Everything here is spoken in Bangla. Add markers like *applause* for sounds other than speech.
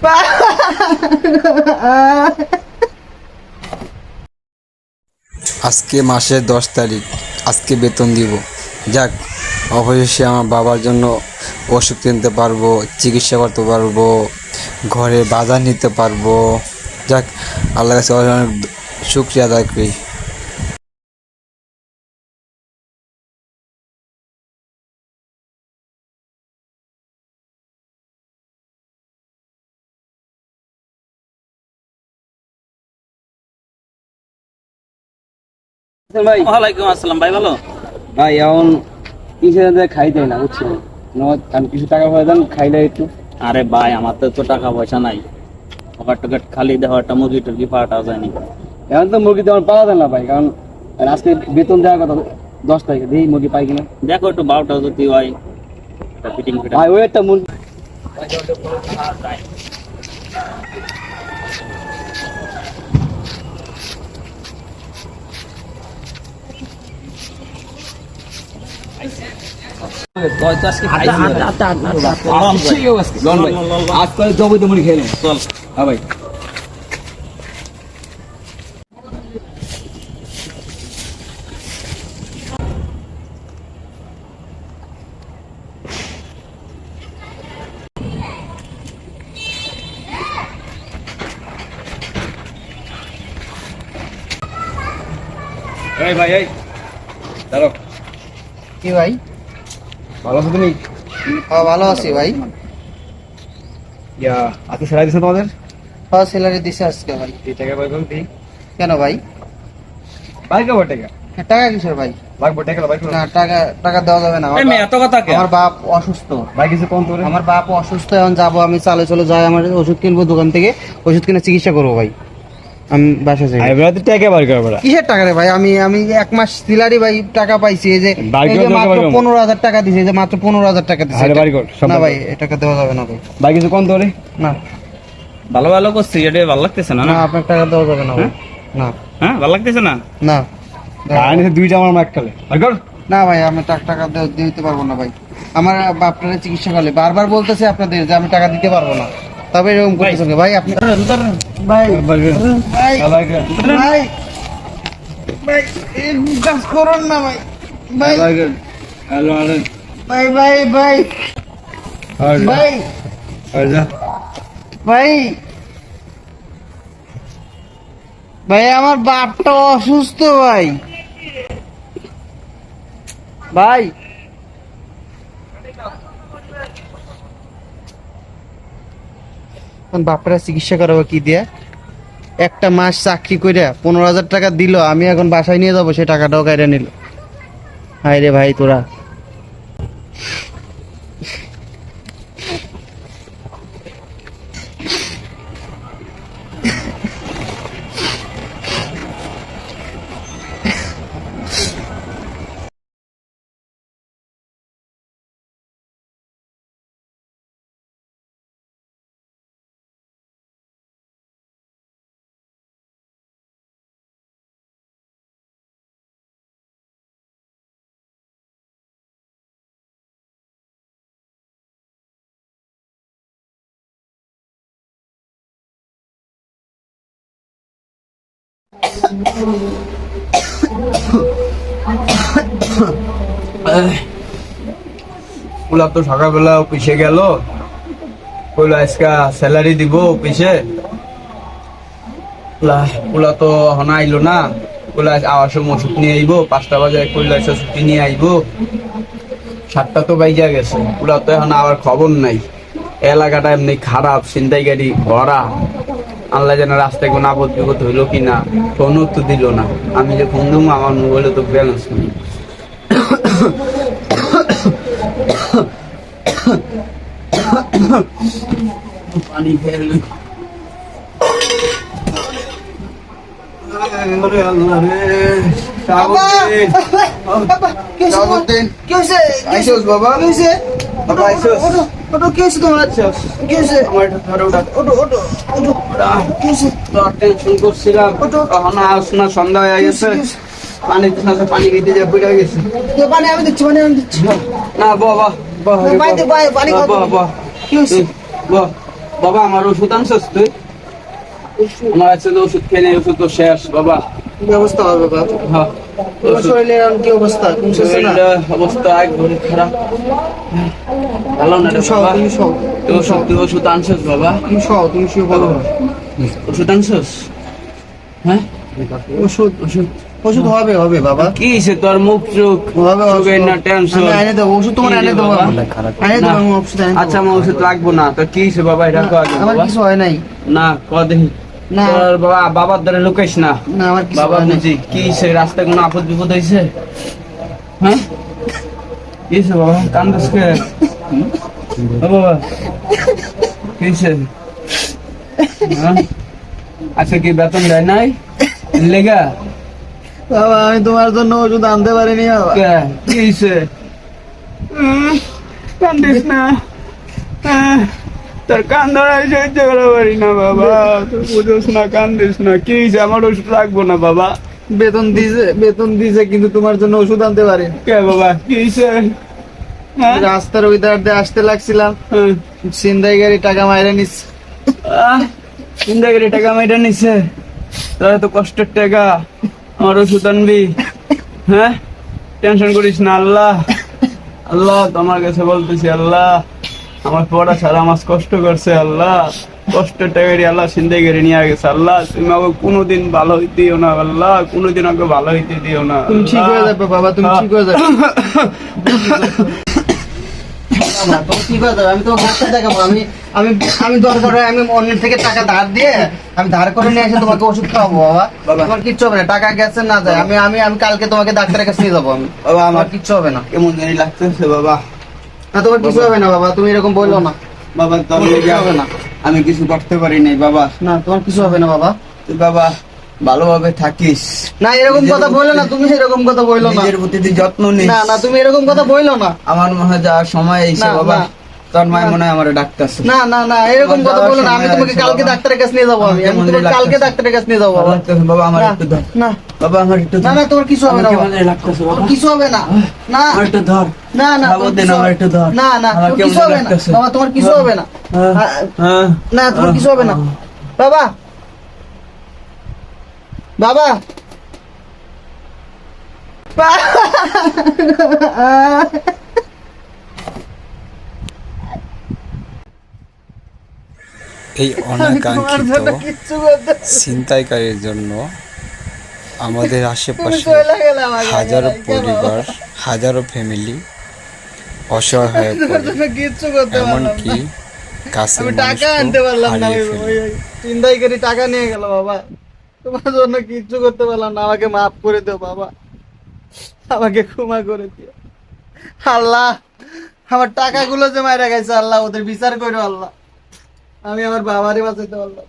*laughs* আজকে মাসের দশ তারিখ। আজকে বেতন দিব। যাক, অবশেষে আমার বাবার জন্য ওষুধ কিনতে পারব, চিকিৎসা করতে পারব, ঘরে বাজার নিতে পারব। যাক আল্লাহ কাছে অনেক শুক্রিয়া আদায় করি। ভাই। ওয়ালাইকুম আসসালাম ভাই ভালো? ভাই এখন কিসের সাথে খাইতে না বুঝছেন? নগদ আমি কিছু টাকা পয়সা দেন খাইলে একটু। আরে ভাই আমার তো টাকা পয়সা নাই। পকেট টকেট খালি দেওয়া একটা মুরগি টুরগি পাঠাও যায়নি এখন তো মুরগি তেমন পাওয়া যায় না ভাই কারণ আজকে বেতন দেওয়ার কথা দশ তারিখে দেখি মুরগি পাই কিনা। দেখো একটু বারোটা যদি হয় ভাই ওই একটা মুরগি লন ভাই আজ করে জবই তো মুড়ি খেয়ে চল হ্যাঁ ভাই এই ভাই এই দাঁড়ো কি ভাই ভালো আছো তুমি? হ্যাঁ ভালো আছি ভাই। ইয়া আজকে সেলাই দিছো তোমাদের? হ্যাঁ স্যালারি দিছে আজকে ভাই। এই টাকা পাই বলতে কেন ভাই? ভাই কেবো টাকা? হ্যাঁ, টাকা কিসের ভাই? লাগবো টাকা ভাই না টাকা টাকা দেওয়া যাবে না। আমার এত কথা কে? বাপ- আমার বাপ অসুস্থ। ভাই কিছু কম তোরে আমার বাপ অসুস্থ এখন যাব আমি চালে চলে যাই আমার ওষুধ কিনবো দোকান থেকে ওষুধ কিনে চিকিৎসা করব ভাই। আমি বাসা যাই। বেড়াতে টাকা বার করে কিসের টাকা রে ভাই? আমি আমি এক মাস সিলারি ভাই টাকা পাইছি এই যে মাত্র। পনেরো হাজার টাকা দিছে যে মাত্র পনেরো হাজার টাকা দিছে। আরে বাড়ি কর, না ভাই টাকা দেওয়া যাবে না ভাই। ভাই কিছু কম তোরে না। ভালো ভালো করছি এটা ভালো লাগতেছে না না? আপনার টাকা দেওয়া যাবে না না। হ্যাঁ ভালো লাগতেছে না? না। দুইটা আমার মাক কালে। ভাই কর। না ভাই আমি টাকা টাকা দিতে পারব না ভাই। আমার আপনারা চিকিৎসা করলে বারবার বলতেছে আপনাদের যে আমি টাকা দিতে পারব না। তবে এরকম করতেছেন? ভাই আপনি ভাই ভাই। ভাই। ভাই। কর ভাই। ভাই এরকম কাজ করুন না ভাই। ভাই। ভাই কর হ্যালো আরে। ভাই ভাই ভাই। ভাই। আর যা। ভাই। ভাই আমার বাপটা অসুস্থ ভাই। ভাই। বাপরা চিকিৎসা করাবো কি দিয়ে? একটা মাস চাকরি করে পনেরো হাজার টাকা দিল, আমি এখন বাসায় নিয়ে যাব, সে টাকাটাও কাইরে নিল। হাই রে ভাই তোরা। ওলা তো সকালবেলা অফিসে গেল। কইলো স্যালারি দিব অফিসে। ওলা তো হনা আইলো না। ওলা আওয়ার সময় ওষুধ নিয়ে আইবো। পাঁচটা বাজে কইলো এসে ছুটি নিয়ে আইবো। সাতটা তো বাইজা গেছে। ওলা তো এখন আবার খবর নাই। এলাকাটা এমনি খারাপ ছিনতাই গাড়ি ভরা। আল্লাহ যেন রাস্তায় কোনো আপদ বিপদ হইল কি না ফোনও তো দিল না। আমি যে ফোন দেবো আমার মোবাইলে তো ব্যালেন্স নেই। পানি খেয়ে বাবা। ওঠো কি হয়েছে তোমার কি আমার ধরো ওটা। ওঠো কি হয়েছে টেনশন করছিলাম। আস না সন্ধ্যা হয়ে গেছে। পানি পানি দিতে যা পড়ে গেছে। পানি আমি দিচ্ছি পানি আমি দিচ্ছি। না বাহ পানি দে, পানি- বাহ বাহ কি হয়েছে? বাহ বাবা আমার ওষুধ আনছিস তুই? আমার আছে ওষুধ খেয়ে নেই ওষুধ তো শেষ বাবা। ব্যবস্থা হবে বাবা। হ্যাঁ। শরীরের কি অবস্থা? তুমি সুস্থ না? শরীরটা অবস্থা একবারে খারাপ। ভালো না রে বাবা? তুমি সও তুই ওষুধ তুই ওষুধ আনছিস বাবা? তুমি সও তুমি শুয়ে পড়ো ওষুধ আনছিস? হ্যাঁ? ওষুধ ওষুধ। ওষুধ হবে হবে বাবা। কি তোর মুখ চোখ? হবে না টেনশন আমি এনে দেবো ওষুধ তোমার এনে দেবো এনে দেবো আমি ওষুধ আচ্ছা আমার ওষুধ লাগবো না। তো কি বাবা? এটা কো আগে আমার কিছু হয় নাই। না ক দেখি না। তোর বাবা বাবার দ্বারা লুকাইস না। বাবা বুঝি কি রাস্তায় কোনো আপদ বিপদ হয়েছে হ্যাঁ? কি বাবা? কান্দাস কে? বাবা কি হ্যাঁ? আচ্ছা কি বেতন দেয় নাই? লেগা? বাবা আমি তোমার জন্য ওষুধ আনতে পারিনি বাবা। কে? হয়েছে কান্দিস না। তোর কান ধরাই সহ্য করা পারি না বাবা। তুই বুঝোস না কান্দিস না। কি আমার ওষুধ লাগবো না বাবা। বেতন দিছে বেতন দিছে কিন্তু তোমার জন্য ওষুধ আনতে পারিনি। কে বাবা? কি হ্যাঁ? রাস্তার ওই ধার দিয়ে আসতে লাগছিলাম। হ্যাঁ। সিন্দাই গাড়ি টাকা মাইরে নিস আহ, জিন্দাগিরি টাকা মেয়েটা নিছে? তোর তো কষ্টের টাকা। আমার ওষুধ আনবি। হ্যাঁ? টেনশন করিস না আল্লাহ। আল্লাহ তোমার কাছে বলতেছি আল্লাহ। আমার পড়া ছাড়া আমার কষ্ট করছে আল্লাহ। কষ্টের টাকারি আল্লাহ সিন্দাগিরি নিয়ে গেছে। আল্লাহ তুমি আমাকে কোনোদিন ভালো হইতে দিও না আল্লাহ কোনোদিন আমাকে ভালো হইতে দিও না তুমি ঠিক হয়ে যাবে বাবা তুমি ঠিক হয়ে যাবে। হয়ে আমি দেখাবো। আমি আমি আমি দরকার হয় আমি অন্যের থেকে টাকা ধার দিয়ে আমি ধার করে নিয়ে এসে তোমাকে ওষুধ খাওয়াবো বাবা। বাবা। তোমার কিচ্ছু হবে না। টাকা গেছে না যায়। আমি আমি আমি কালকে তোমাকে ডাক্তারের কাছে নিয়ে যাব আমি। বাবা আমার আমার কিচ্ছু হবে না। কেমন জানি লাগতেছে বাবা। না তোমার কিছু হবে না বাবা তুমি এরকম বলল না। বাবা হবে না। আমি কিছু করতে পারি নাই বাবা। না তোমার কিছু হবে না বাবা। তুই বাবা ভালোভাবে থাকিস। না এরকম কথা বলল না তুমি এরকম কথা বলল না। নিজের প্রতি তুই যত্ন নিস। না না তুমি এরকম কথা বলল না। আমার মনে হয় যাওয়ার সময় এসে বাবা। তোর মায় মনে হয় আমার ডাকতেছে। না না না এরকম কথা বলল না আমি তোমাকে কালকে ডাক্তারের কাছে নিয়ে যাব আমি। তোমাকে কালকে ডাক্তারের কাছে নিয়ে যাব বাবা। বাবা আমার একটু না। বাবা আমার একটু না না তোমার কিছু হবে না বাবা। লাগতেছে বাবা। কিছু হবে না। না। আমার একটু ধর। না না বাবা, দেন আমার একটু ধর। না না আমার কিছু হবে না। বাবা তোমার কিছু হবে। না। না তোমার কিছু হবে না। বাবা। বাবা। এই অনাকাঙ্ক্ষিত ছিনতাইকারীর জন্য আমাদের আশেপাশে হাজারো পরিবার হাজারো ফ্যামিলি অসহায় হয়ে পড়ে। এমনকি আমি টাকা আনতে পারলাম না চিন্তাই করে টাকা নিয়ে গেল বাবা। তোমার জন্য কিচ্ছু করতে পারলাম না আমাকে মাফ করে দিও বাবা। আমাকে ক্ষমা করে দিও। আল্লাহ আমার টাকাগুলো যে মারা গেছে আল্লাহ ওদের বিচার করো আল্লাহ। আমি আমার বাবারই বাঁচাইতে পারলাম